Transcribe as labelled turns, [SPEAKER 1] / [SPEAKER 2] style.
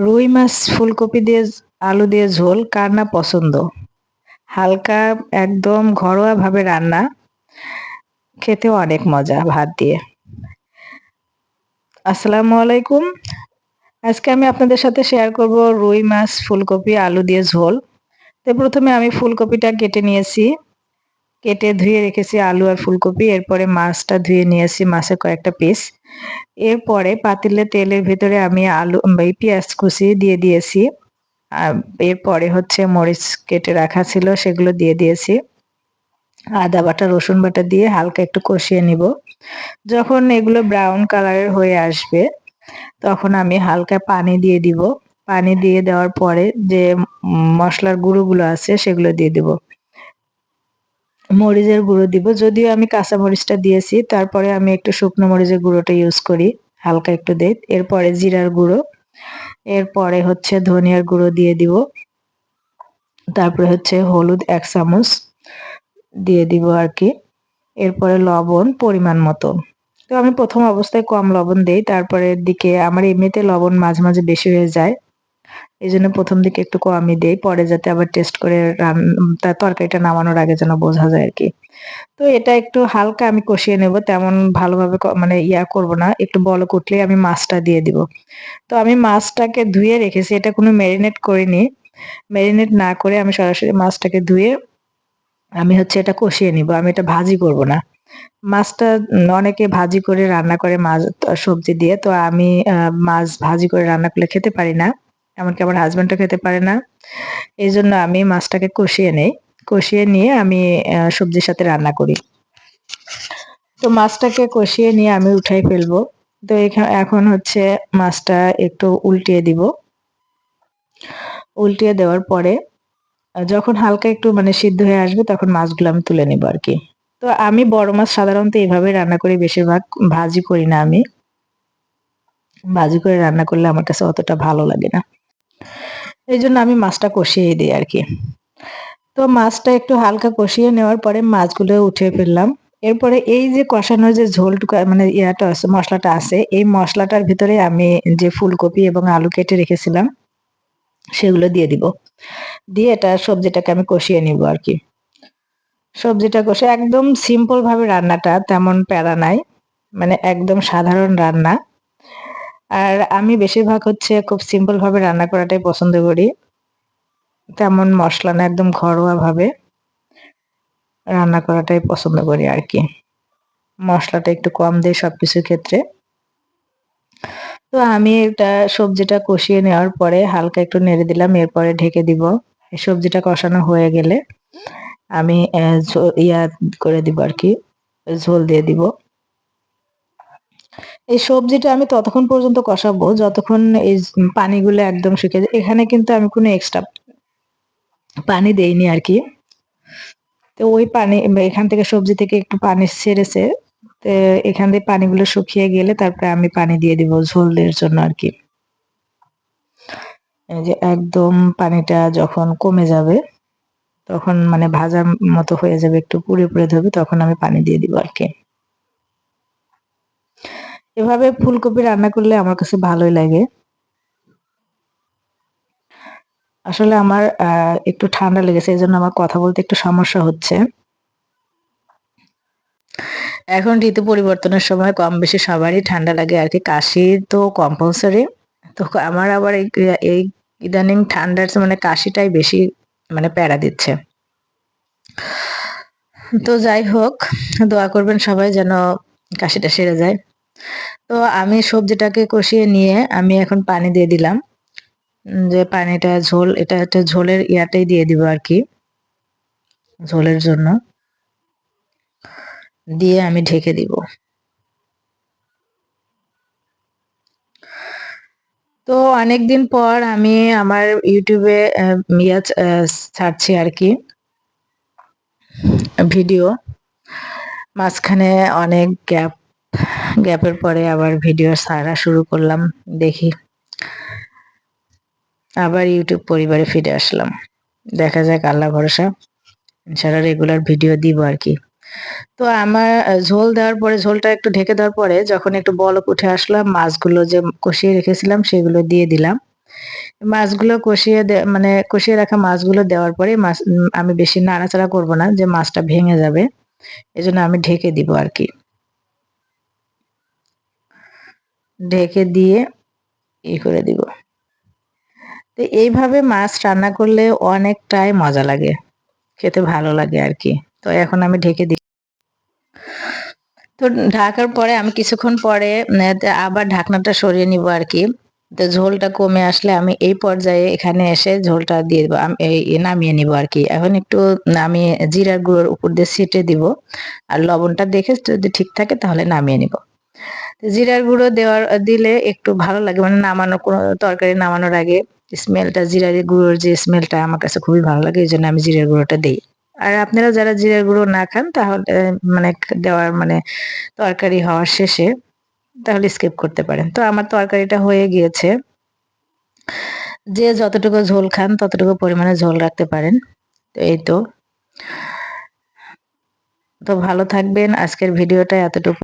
[SPEAKER 1] রুই মাছ, ফুলকপি দিয়ে, আলু দিয়ে ঝোল, কার না পছন্দ? হালকা, একদম ঘরোয়াভাবে রান্না। খেতেও অনেক মজা ভাত দিয়ে। আসসালামু আলাইকুম। আজকে আমি আপনাদের সাথে শেয়ার করব রুই মাছ, ফুলকপি, আলু দিয়ে ঝোল। তো প্রথমে আমি ফুলকপিটা কেটে নিয়েছি। কেটে ধুয়ে রেখেছি আলু আর ফুলকপি, এরপরে মাছটা ধুয়ে নিয়ে নিয়েছি মাছের কয়েকটা পিস এরপরে পাতিলে তেলের ভেতরে আমি আলু, এই পেঁয়াজ কুচি দিয়ে দিয়েছি। এরপরে হচ্ছে মরিচ কেটে রাখা ছিল, সেগুলো দিয়ে দিয়েছি। আদা বাটা, রসুন বাটা দিয়ে হালকা একটু কষিয়ে নিব। যখন এগুলো ব্রাউন কালারের হয়ে আসবে, তখন আমি হালকা পানি দিয়ে দিব। পানি দিয়ে দেওয়ার পরে যে মশলার গুঁড়োগুলো আছে, সেগুলো দিয়ে দিব। মরিচের গুঁড়ো দিব। যদিও আমি কাঁচা মরিচটা দিয়েছি, তারপরে আমি একটু শুকনো মরিচের গুঁড়োটা ইউজ করি, হালকা একটু দেই এরপরে জিরার গুঁড়ো, এরপরে হচ্ছে ধনিয়ার গুঁড়ো দিয়ে দিব। তারপরে হচ্ছে হলুদ এক চামচ দিয়ে দিব আর কি এরপরে লবণ পরিমাণ মতো। তো আমি প্রথম অবস্থায় কম লবণ দেই তারপরে দিকে আমার এমনিতে লবণ মাঝে মাঝে বেশি হয়ে যায়। এই জন্য প্রথম দিকে একটু কমই দেই, পরে যাতে আবার টেস্ট করে তার তরকারিটা নামানোর আগে যেন বোঝা যায় আর কি তো এটা একটু হালকা আমি কষিয়ে নেব, তেমন ভালোভাবে মানে ইয়া করব না, একটু বল কুটলে আমি মাছটা দিয়ে দিব। তো আমি মাছটাকে ধুয়ে রেখেছি, এটা কোনো ম্যারিনেট করিনি। ম্যারিনেট না করে আমি সরাসরি মাছটাকে ধুয়ে আমি হচ্ছে এটা কষিয়ে নিব, আমি এটা ভাজি করব না। মাছটা অনেকে ভাজি করে রান্না করে মাছ, সবজি দিয়ে, তো আমি মাছ ভাজি করে রান্না করলে খেতে পারি না। এমনকি আমার হাজব্যান্ডও খেতে পারে না। এই জন্য আমি মাছটাকে কষিয়ে নেই। কষিয়ে নিয়ে আমি সবজির সাথে রান্না করি। তো মাছটাকে কষিয়ে নিয়ে আমি উঠাই ফেলব। তো এখন হচ্ছে মাছটা একটু উল্টিয়ে দিব। উল্টিয়ে দেওয়ার পরে, যখন হালকা একটু মানে সিদ্ধ হয়ে আসবে তখন মাছগুলো আমি তুলে নিব আর কি। তো আমি বড় মাছ সাধারণত এইভাবে রান্না করি, বেশিরভাগ ভাজি করি না আমি। ভাজি করে রান্না করলে আমার কাছে অতটা ভালো লাগে না। এই জন্য আমি মাছটা কষিয়ে দিই আর কি। তো মাছটা একটু হালকা কষিয়ে নেওয়ার পরে মাছগুলো উঠিয়ে ফেললাম। এরপরে এই যে কষানো যে ঝোলটুকু মানে ইয়াটা আছে, মশলাটা আছে, এই মশলাটার ভিতরে আমি যে ফুলকপি এবং আলু কেটে রেখেছিলাম, সেগুলো দিয়ে দিব। দিয়ে এটা সবজিটাকে আমি কষিয়ে নিব আর কি। সবজিটা কষে একদম সিম্পল ভাবে রান্নাটা তেমন প্যারা নাই মানে একদম সাধারণ রান্না। আর আমি বেশিরভাগ হচ্ছে খুব সিম্পল ভাবে রান্না করাটাই পছন্দ করি। তেমন মশলা না, একদম ঘরোয়া ভাবে রান্না করাটাই পছন্দ করি আর কি। মশলাটা একটু কম দিই সবকিছুর ক্ষেত্রে। তো আমি এটা সবজিটা কষিয়ে নেওয়ার পরে হালকা একটু নেড়ে দিলাম, এরপরে ঢেকে দিব। সবজিটা কষানো হয়ে গেলে আমি ইয়া করে দিব আর কি, ঝোল দিয়ে দিব। এই সবজিটা আমি ততক্ষণ পর্যন্ত কষাবো, যতক্ষণ এই পানিগুলো একদম শুকে যায়। এখানে কিন্তু আমি কোনো এক্সট্রা পানি দেইনি আর কি। তো ওই পানি, এখান থেকে সবজি থেকে একটু পানি ছেড়েছে। তো এখান থেকে পানিগুলো শুকিয়ে গেলে তারপরে আমি পানি দিয়ে দিব ঝোলের জন্য আর কি। যে একদম পানিটা যখন কমে যাবে, তখন মানে ভাজার মতো হয়ে যাবে, একটু পুড়ে পুড়ে ধরবে, তখন আমি পানি দিয়ে দিব আর কি। এভাবে ফুলকপি রান্না করলে আমার কাছে ভালোই লাগে। আসলে আমার একটু ঠান্ডা লেগেছে এই জন্য আমার কথা বলতে একটু সমস্যা হচ্ছে। এখন ঋতু পরিবর্তনের সময় কম বেশি সবারই ঠান্ডা লাগে, আর কি কাশি তো কম্পালসারি তো আমার আবার এই ইদানিং ঠান্ডার মানে কাশিটাই বেশি মানে প্যারা দিচ্ছে। তো যাই হোক, দোয়া করবেন সবাই যেন কাশিটা সেরে যায়। তো আমি সবজিটাকে কষিয়ে নিয়ে আমি এখন পানি দিয়ে দিলাম। যে পানিটা ঝোল, এটা একটা ঝোলের ইয়াটাই দিয়ে দিব আর কি, ঝোলের জন্য। দিয়ে আমি ঢেকে দিব। তো অনেকদিন পর আমি আমার ইউটিউবে ইয়া ছাড়ছি আর কি, ভিডিও। মাঝখানে অনেক গ্যাপ গ্যাপের পরে আবার ভিডিও ছাড়া শুরু করলাম, দেখি। আবার ইউটিউব পরিবারে ফিরে আসলাম। দেখা যাক, আল্লাহ ভরসা। ইনশাল্লাহ রেগুলার ভিডিও দিব আর কি। তো আমার ঝোল দেওয়ার পরে, ঝোলটা একটু ঢেকে দেওয়ার পরে যখন একটু বলক উঠে আসলাম মাছগুলো যে কষিয়ে রেখেছিলাম সেগুলো দিয়ে দিলাম। মাছগুলো কষিয়ে মানে কষিয়ে রাখা মাছগুলো দেওয়ার পরে মাছ আমি বেশি নাড়াচাড়া করব না যে মাছটা ভেঙে যাবে। এজন্য আমি ঢেকে দিব আর কি। ঢেকে দিয়ে ই করে দিব। তো এইভাবে মাছ রান্না করলে অনেকটাই মজা লাগে। খেতে ভালো লাগে আর কি তো এখন আমি ঢেকে দিই তো ঢাকার পরে আমি কিছুক্ষণ পরে আবার ঢাকনাটা সরিয়ে নিব আর কি তো ঝোলটা কমে আসলে আমি এই পর্যায়ে এখানে এসে ঝোলটা দিয়ে দেবো, আমি নামিয়ে নিব আর কি এখন একটু আমি জিরার গুঁড়োর উপর দিয়ে ছিটে দিব। আর লবণটা দেখে যদি ঠিক থাকে তাহলে নামিয়ে নিব। জিরার গুঁড়ো দেওয়ার, দিলে একটু ভালো লাগে। মানে নামানোর কোনো তরকারি নামানোর আগে স্মেলটা জিরার গুঁড়োর যে স্মেলটা আমার কাছে খুবই ভালো লাগে এই জন্য আমি জিরার গুঁড়োটা দিই। আর আপনারা যারা জিরার গুঁড়ো না খান, তাহলে মানে দেওয়ার মানে তরকারি হওয়ার শেষে তাহলে স্কিপ করতে পারেন। তো আমার তরকারিটা হয়ে গিয়েছে। যে যতটুকু ঝোল খান, ততটুকু পরিমাণে ঝোল রাখতে পারেন। তো এই তো। তো ভালো থাকবেন। আজকের ভিডিওটা এতটুকু।